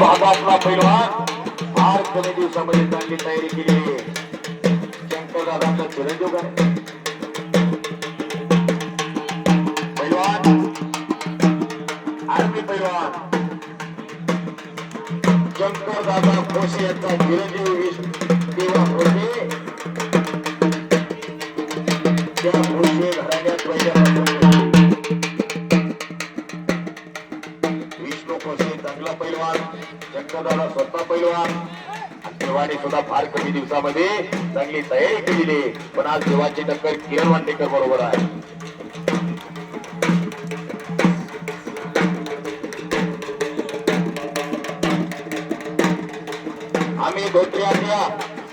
भागातला पैलवान फार कमी दिवसामध्ये चांगली तयारी केली आहे. शंकरदादांचा चिरंजीव काय पैलवान आरती पैलवान शंकरदादा खोसे यांचा चिरंजीव विश- देवा खोसे त्या खोसे घराण्यात पहिल्यापासून चांगला पैलवान शंकरदादा स्वतः पैलवान. आणि देवाने सुद्धा फार कमी दिवसामध्ये चांगली तयारी केलेली पण आज देवाची टक्कर किरण वांडेकर बरोबर आहे. आम्ही धोत्रे आत्या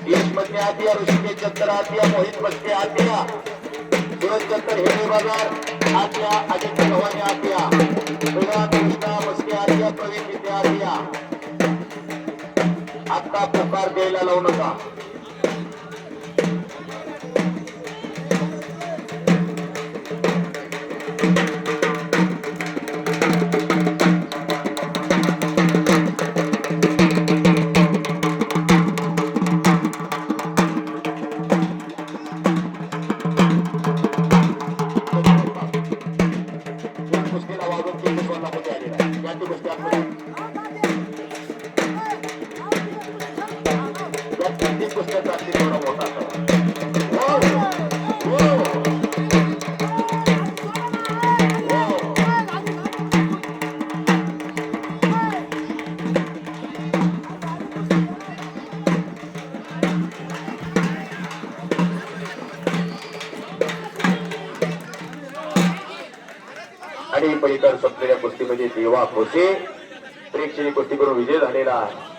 देशमध्ये आत्या ऋषिकेश चंद्र आत्या मोहित मस्के आत्या. सूरज चंद्र हिरे बाजार आत्या अजित भवानी आत्या. प्रवेश कृष्णा मस्के आत्या आता पुकार द्यायला लावू नका. করতে आणि पलीकडे संपलेल्या कुस्तीमध्ये देवा भोसे प्रेक्षणीय कुस्ती करून विजय झालेला आहे.